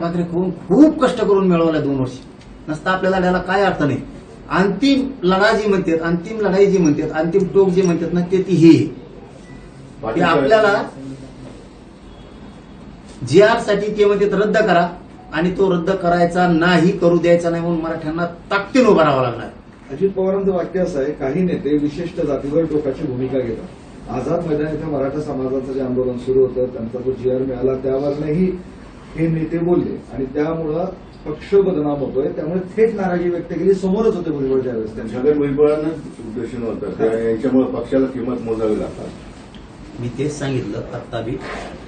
भाकरी खाऊन खूप कष्ट करून मिळवल्या दोन वर्ष. नसता आपल्या लढ्याला काय अर्थ नाही. अंतिम लढा जी म्हणतात अंतिम लढाई जी म्हणतात अंतिम टोक जी म्हणतात ना ते ती ही आपल्याला जी आरसाठी ते म्हणतात रद्द करा. आणि तो रद्द करायचा नाही करू द्यायचा नाही म्हणून मराठ्यांना ताकदीन उभा राहावं लागणार. अजित पवारांचं वाक्य असं आहे काही नेते विशिष्ट जातीवर टोकाची भूमिका घेतात. आझाद मैदान इथे मराठा समाजाचं जे आंदोलन सुरू होतं त्यांचा तो जी आर मिळाला. त्यावरही हे नेते बोलले. आणि त्यामुळं पक्ष बदनाम होतोय. त्यामुळे थेट नाराजी व्यक्त केली. समोरच होते भुजबळ त्यांच्या. छगन भुजबळांनाच उद्देशून होतं त्या- यांच्यामुळे पक्षाला किंमत मोजावी लागतात. मी तेच सांगितलं. आत्ता बी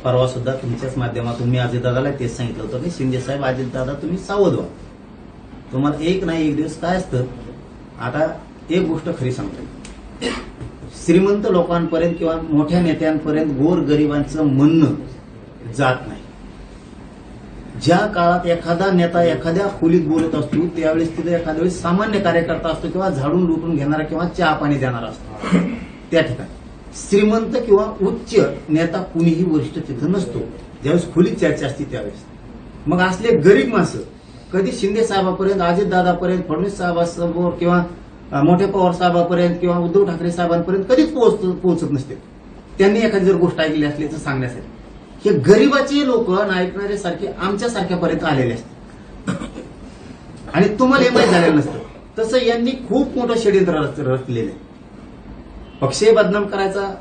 परवा सुद्धा तुमच्याच माध्यमातून मी अजितदादाला तेच सांगितलं होतं की शिंदे साहेब अजितदादा तुम्ही सावध व्हा. तुम्हाला एक नाही एक दिवस काय असतं? आता एक गोष्ट खरी सांगतो श्रीमंत लोकांपर्यंत किंवा मोठ्या नेत्यांपर्यंत गोर गरिबांचं म्हणणं जात नाही. ज्या काळात एखादा नेता एखाद्या खोलीत बोलत असतो त्यावेळेस तिथे एखाद्या वेळेस सामान्य कार्यकर्ता असतो किंवा झाडून लुटून घेणारा किंवा चहा पाणी देणारा असतो. त्या ठिकाणी. श्रीमंत किंवा उच्च नेता कुणीही वरिष्ठ तिथं नसतो. ज्यावेळेस खोलीत चर्चा असते त्यावेळेस. मग असले गरीब माणसं कधी शिंदे साहेबापर्यंत अजितदादापर्यंत फडणवीस साहेबांसमोर किंवा मोठे पवार साहेबापर्यंत किंवा उद्धव ठाकरे साहेबांपर्यंत कधीच पोहोच पोहोचत नसते. त्यांनी एखादी जर गोष्ट ऐकली असली तर सांगण्यासाठी हे गरीबाचे लोक ऐकणारे सारखे आमच्या सारख्यापर्यंत आलेले असतात. आणि तुम्हाला हे माहीत झालेलं नसतं. तसं यांनी खूप मोठं षडयंत्र रच- रचलेलं आहे. पक्षही बदनाम करायचा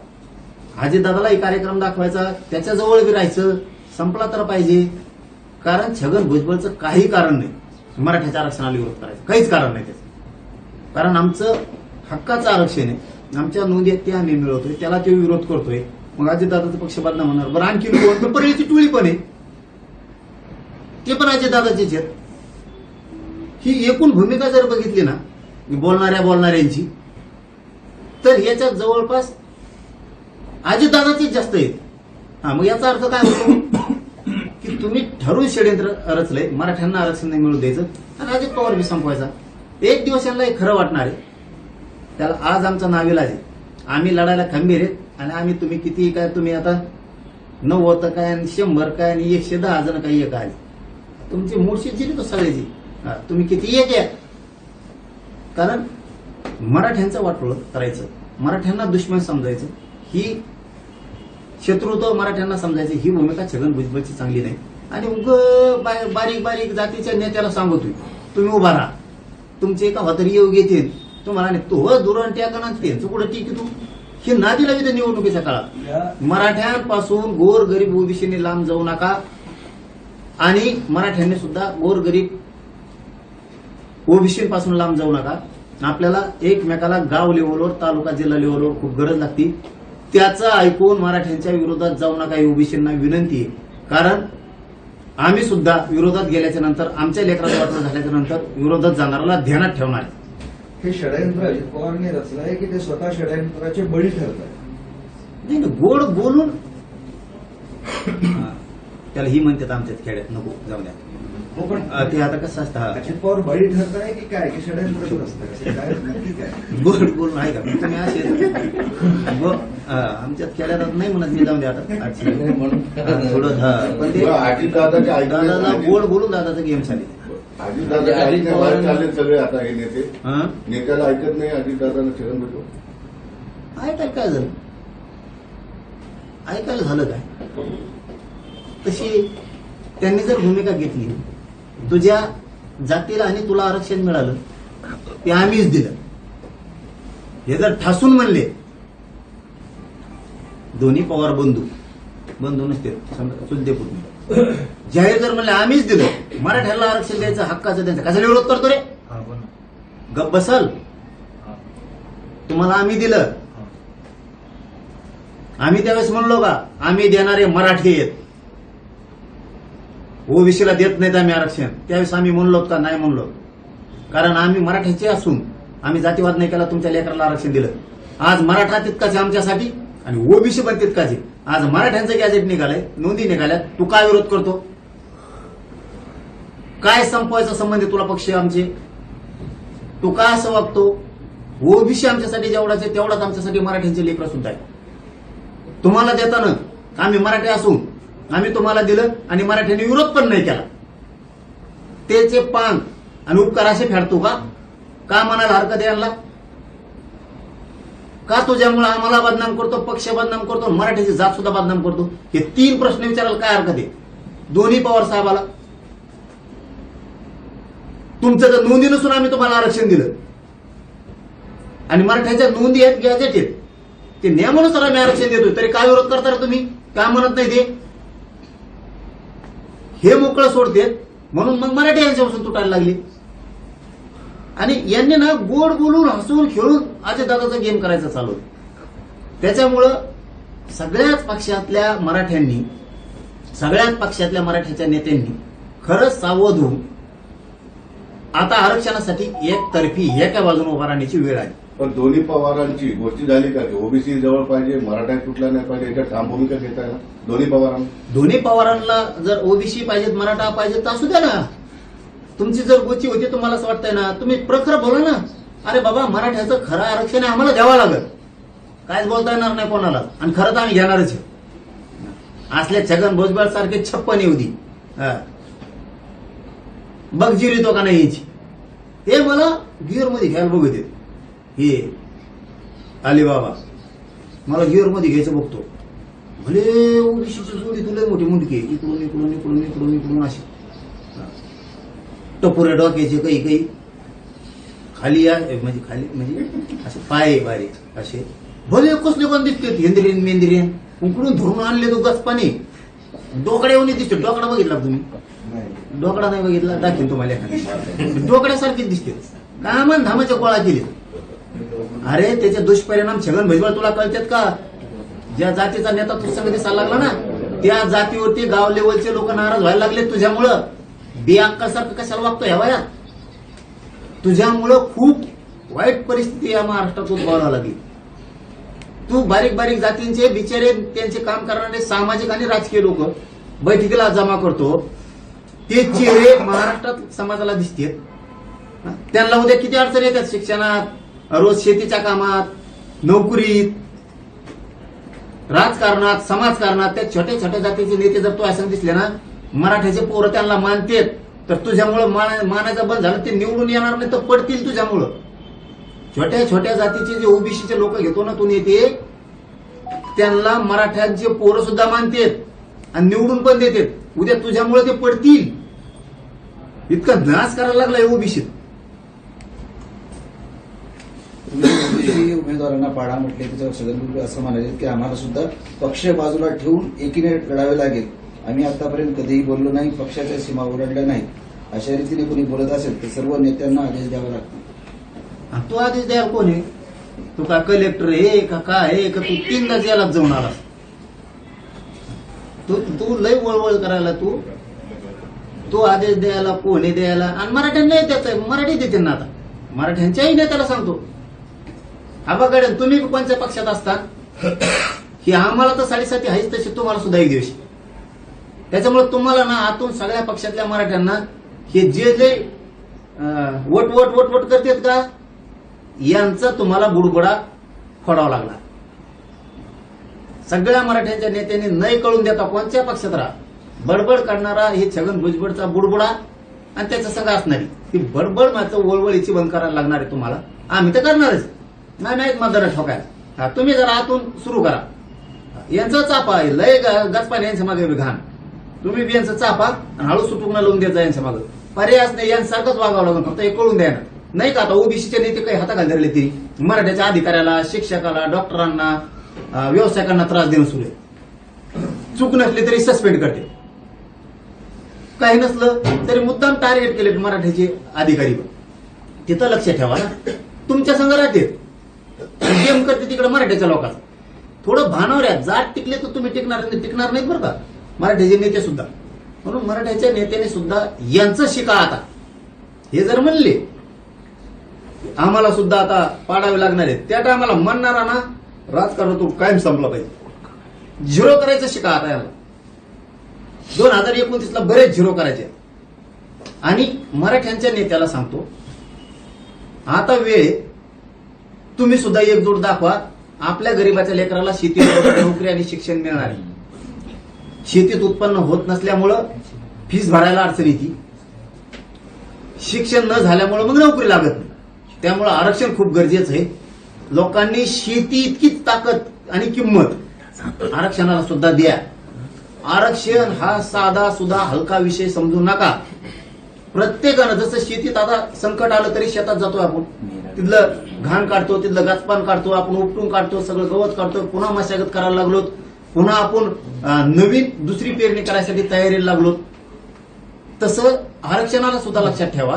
अजितदादालाही कार्यक्रम दाखवायचा त्याच्याजवळ बी राहायचं संपला तर पाहिजे. कारण छगन भुजबळचं काही कारण नाही. मराठ्याच्या आरक्षणाला विरोध करायचं. काहीच कारण नाही त्याचं. कारण आमचं हक्काचं आरक्षण आहे. आमच्या नोंदी आहेत ते आम्ही मिळवतोय त्याला तो विरोध करतोय. मग अजितदादाचा पक्ष बदनाम होणार. बरं आणखी कोण? तर परळीची टोळी पण आहे. ते पण अजितदादाचीच आहेत. ही एकूण भूमिका जर बघितली ना बोलणाऱ्या बोलणाऱ्यांची तर याच्या जवळपास अजितदादाचेच जास्त आहेत. हा मग याचा अर्थ काय होतो? की तुम्ही ठरवून षडयंत्र रचलंय मराठ्यांना आरक्षण नाही मिळू द्यायचं आणि अजित पवार बी संपवायचा. एक दिवस यांना हे खरं वाटणार आहे. त्याला आज आमचा नाविलाज आहे. आम्ही लढायला खंबीर आहेत आणि आम्ही तुम्ही किती काय तुम्ही आता नव्वद काय आणि शंभर काय आणि एकशे दहा जण काही एक आज तुमची मूळशी जिरी तो सगळ्याची? तुम्ही किती एक या. कारण मराठ्यांचं वाटोळ करायचं मराठ्यांना दुश्मन समजायचं ही शत्रुत्व मराठ्यांना समजायचं ही भूमिका छगन भुजबळची चांगली नाही. आणि उग बारीक बारीक जातीच्या नेत्याला सांगतोय तुम्ही उभा राहा. तुमचे एका हतरी योग येतील तुम्हाला नाही तो दुरण त्या का त्यांचं कुठं ठीक आहे तू? हे नादीला विध निवडणुकीच्या काळात. मराठ्यांपासून गोर गरीब ओबीसीने लांब जाऊ नका. आणि मराठ्यांनी सुद्धा गोर गरीब ओबीसी पासून लांब जाऊ नका. आपल्याला एकमेकाला गाव लेवलवर तालुका जिल्हा लेवलवर खूप गरज लागते. त्याचं ऐकून मराठ्यांच्या विरोधात जाऊ नका ही ओबीसींना विनंती आहे. कारण आम्ही सुद्धा विरोधात गेल्याच्यानंतर आमच्या लेकराचं वाटणं झाल्याच्यानंतर विरोधात जाणाऱ्याला ध्यानात ठेवणार आहे. हे षडयंत्र अजित पवारांनी रचलं आहे की ते स्वतः षडयंत्राचे बळी ठरत. आहे नाही गोड बोलून हा, त्याला ही म्हणतात आमच्यात खेड्यात नको जाऊ द्या. हो पण ते आता कसं असतं. अजित पवार बळी ठरत आहे की काय? की षडयंत्रच असतं? कसं? काय नक्की काय गोड बोलून आहे का? तुम्ही असे आमच्यात खेड्यात नाही म्हणत मी जाऊ द्या आता. हा, थोडं हा, पण ते दादाला गोड बोलून दादाचं गेम चालेल अजितदादाच्या अजित पवार- चालले सगळे आता हे नेते. हा? नेत्याला ऐकत नाही अजितदादानं छगन भुजबळ ऐकायला काय झालं? ऐकायला झालं काय? तशी त्यांनी जर भूमिका घेतली तुझ्या जातीला आणि तुला आरक्षण मिळालं ते आम्हीच दिलं. हे जर ठासून म्हणले दोन्ही पवार बंधू बंधू नसते समजा चुलते पुढे जाहीर जर म्हणले आम्हीच दिलं मराठ्याला आरक्षण द्यायचं हक्काचं द्यायचं कशाला विरोध करतो रे? गप बसल. तुम्हाला आम्ही दिलं. आम्ही त्यावेळेस म्हणलो का आम्ही देणारे मराठी आहेत. ओबीसीला देत नाहीत आम्ही आरक्षण. त्यावेळेस आम्ही म्हणलो का नाही म्हणलो. कारण आम्ही मराठ्याचे असून आम्ही जातीवाद नाही केला तुमच्या लेकराला आरक्षण दिलं. आज मराठा तितकाच आहे आमच्यासाठी आणि ओबीसी पण तितकाच आज मराठ्यांचं गॅजेट निघालंय नोंदी निघाल्यात तू काय विरोध करतो? काय संपवायचा संबंध आहे तुला पक्ष आमचे? तू काय असं वागतो? ओबीसी आमच्यासाठी जेवढाच आहे तेवढाच आमच्यासाठी मराठ्यांचे लेकर सुद्धा आहे तुम्हाला देताना आम्ही मराठी असून आम्ही तुम्हाला दिलं आणि मराठ्यांनी विरोध पण नाही केला. त्याचे पान आणि उपकार असे फेडतो का? का म्हणायला हरकत आहे यांना? का तुझ्यामुळे आम्हाला बदनाम करतो पक्ष बदनाम करतो मराठीची जात सुद्धा बदनाम करतो? हे तीन प्रश्न विचारायला काय हरकत आहे? दोन्ही पवार साहेबाला. तुमचं तर नोंदी नसून आम्ही तुम्हाला आरक्षण दिलं. आणि मराठ्याच्या नोंदी आहेत गॅजेट आहेत. ते नियमानुसार आम्ही आरक्षण देतोय. तरी काय विरोध करता तुम्ही? काय म्हणत नाही ते? हे मोकळं सोडते म्हणून मग मराठी यांच्यापासून तुटायला लागली. आणि यांनी ना गोड बोलून हसून खेळून अजय दादाचा गेम करायचा चालू. त्याच्यामुळं सगळ्याच पक्षातल्या मराठ्यांनी सगळ्याच पक्षातल्या मराठ्याच्या नेत्यांनी खरंच सावध होऊन आता आरक्षणासाठी एकतर्फी एका बाजूने उभा राहण्याची वेळ आहे पण दोन्ही पवारांची गोष्टी झाली का? ओबीसी जवळ पाहिजे मराठा तुटला नाही पाहिजे याच्यात ठाम भूमिका घेताय ना? दोन्ही पवारांना? दोन्ही पवारांना जर ओबीसी पाहिजेत मराठा पाहिजे तर असू द्या ना. तुमची जर गोची होती तुम्हाला असं वाटतंय ना तुम्ही प्रखर बोला ना. अरे बाबा मराठ्याचं खरं आरक्षण आहे आम्हाला द्यावं लागेल. कायच बोलता येणार नाही कोणाला. आणि खरं तर आम्ही घेणारच आहे. असल्या छगन भुजबळ सारखे छप्पन येऊ दे. हा. बघ का नाही यायची हे मला गिअरमध्ये घ्यायला बघू देत हे. आले बाबा. मला गिअरमध्ये घ्यायचं बघतो. भले ओबीसीची जोडी तुला मोठी मुंडकी इकडून इकडून इकडून इकडून इकडून अशी. टपोऱ्या डोक्याचे काही काही खाली या म्हणजे खाली म्हणजे असे पाय बारीक असे. भले कसले कोण दिसते हेंद्रियन मेंद्रियन. उकडून धरून आणले तो गचपाने डोकड्या येऊन दिसते डोकडा बघितला तुम्ही? डोकडा नाही बघितला दाखीन तुम्हाला एखादी. डोकड्यासारखीच दिसते. कामान धामाच्या गोळा केले अरे त्याचे दुष्परिणाम छगन भुजबळ तुला कळतात का? ज्या जातीचा नेता तुझ्या दिसायला लागला ना त्या जातीवरती गाव लेवलचे लोक नाराज व्हायला लागले तुझ्यामुळं. बेअक्कलसारखं कशाला वागतो ह्या वयात? तुझ्यामुळं खूप वाईट परिस्थिती या महाराष्ट्रात उद्भवायला लागली. तू बारीक बारीक जातींचे बिचारे त्यांचे काम करणारे सामाजिक आणि राजकीय लोक बैठकीला जमा करतो. ते चेहरे महाराष्ट्रात समाजाला दिसते त्यांना उद्या किती अडचणी येतात शिक्षणात रोज शेतीच्या कामात नोकरीत राजकारणात समाजकारणात त्या छोट्या छोट्या जातीचे नेते जर तू असं दिसले ना मराठ्याचे पोरं त्यांना मानतेत तर तुझ्यामुळं मान- मानायचं बंद झालं ते निवडून येणार नाही तर पडतील तुझ्यामुळं. छोट्या छोट्या जातीचे जे ओबीसीचे लोक घेतो ना तू नेते त्यांना मराठ्यांचे पोरं सुद्धा मानतेत आणि निवडून पण देतात. उद्या तुझ्यामुळे ते पडतील. इतका नाश करायला लागलाय ओबीसीत उमेदवारांना पाडा म्हटले त्याच्यावर छगन असं म्हणाले की आम्हाला सुद्धा पक्ष बाजूला ठेवून एकीने लढावे लागेल. आम्ही आतापर्यंत कधीही बोललो नाही पक्षाच्या सीमा ओलांडल्या नाहीत. अशा रीतीने कोणी बोलत असेल तर सर्व नेत्यांना आदेश द्यावा लागतो. आणि आदेश आधीच कोणी कोण आहे? तू का कलेक्टर हे का काय हे का तू तीनदा जेलात जाऊन आलास? तू तू लय वळवळ करायला तू? तू आदेश द्यायला कोणी द्यायला? आणि मराठ्यांना त्याचा मराठी देते ना आता. मराठ्यांच्याही नेत्याला सांगतो. आबाकडे तुम्ही कोणत्या पक्षात असता? की आम्हाला तर साडेसाती आहेच तशी तुम्हाला सुद्धा एक दिवशी. त्याच्यामुळे तुम्हाला ना आतून सगळ्या पक्षातल्या मराठ्यांना हे जे जे वट वट वट वट करतेत का यांचा तुम्हाला बुडबुडा फोडावा लागला. सगळ्या मराठ्यांच्या नेत्यांनी नाही कळून देता कोणत्या पक्षात राहा. बडबड करणारा हे छगन भुजबळचा बुडबुडा आणि त्याच्या सगळं असणारी. ही बडबड मात्र वळवळीची बंद करायला लागणार आहे तुम्हाला. आम्ही तर करणारच. नाही नाहीत मतदार ठोकायला. हा, तुम्ही जरा आतून सुरू करा. यांचं चापा आहे. लय ग- यांच्या मागे बी घाण. तुम्ही बी यांचं चापा आणि हळू सुटून लावून द्यायचा यांच्या मागे. पर्यायच नाही यांसारखंच वागावं लागून फक्त हे कळून द्या ना. नाही का आता ओबीसीचे नेते काही हाताखाली धरले ते? मराठ्याच्या अधिकाऱ्याला शिक्षकाला डॉक्टरांना अं, व्यावसायिकांना त्रास देणं सुरू आहे. चूक नसली तरी सस्पेंड करते. काही नसलं तरी मुद्दाम टार्गेट केले मराठ्याचे अधिकारी तिथं लक्ष ठेवा ना. तुमच्या संघ राहते गेम करते तिकडे मराठ्याच्या लोकांचा. थोडं भानावर जात टिकले तर तुम्ही टिकणार टिकणार नाहीत बरं का? मराठ्याचे नेते सुद्धा. म्हणून मराठ्याच्या नेत्याने सुद्धा यांचं शिका आता. हे जर म्हणले आम्हाला सुद्धा आता पाडावे लागणार आहे त्या टायमाला म्हणणारा ना राजकारणातून कायम संपला पाहिजे. झिरो करायचं शिका आता याला. दोन हजार एकोणतीसला बरेच झिरो करायचे आणि मराठ्यांच्या नेत्याला सांगतो आता वेळ तुम्ही सुद्धा एकजूट दाखवा. आपल्या गरीबाच्या लेकराला शेती नोकरी आणि शिक्षण मिळणार आहे. शेतीत उत्पन्न होत नसल्यामुळं फीस भरायला अडचण येते. शिक्षण न झाल्यामुळं मग नोकरी लागत नाही. त्यामुळं आरक्षण खूप गरजेचं आहे. लोकांनी शेती इतकीच ताकद आणि किंमत आरक्षणाला सुद्धा द्या. आरक्षण हा साधा सुद्धा हलका विषय समजू नका. प्रत्येकानं जसं शेतीत आता संकट आलं तरी शेतात जातो आपण. तिथलं घाण काढतो तिथलं गाचपान काढतो आपण उपटून काढतो सगळं गवत काढतो पुन्हा मशागत करायला लागलो पुन्हा आपण नवीन दुसरी पेरणी करायसाठी तयारीला लागलो. तसं आरक्षणाला सुद्धा लक्षात ठेवा.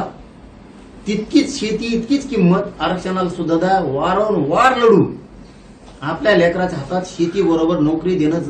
तितकीच शेती इतकीच किंमत आरक्षणाला सुद्धा वारंवार लढून आपल्या लेकराच्या हातात शेती बरोबर नोकरी देणं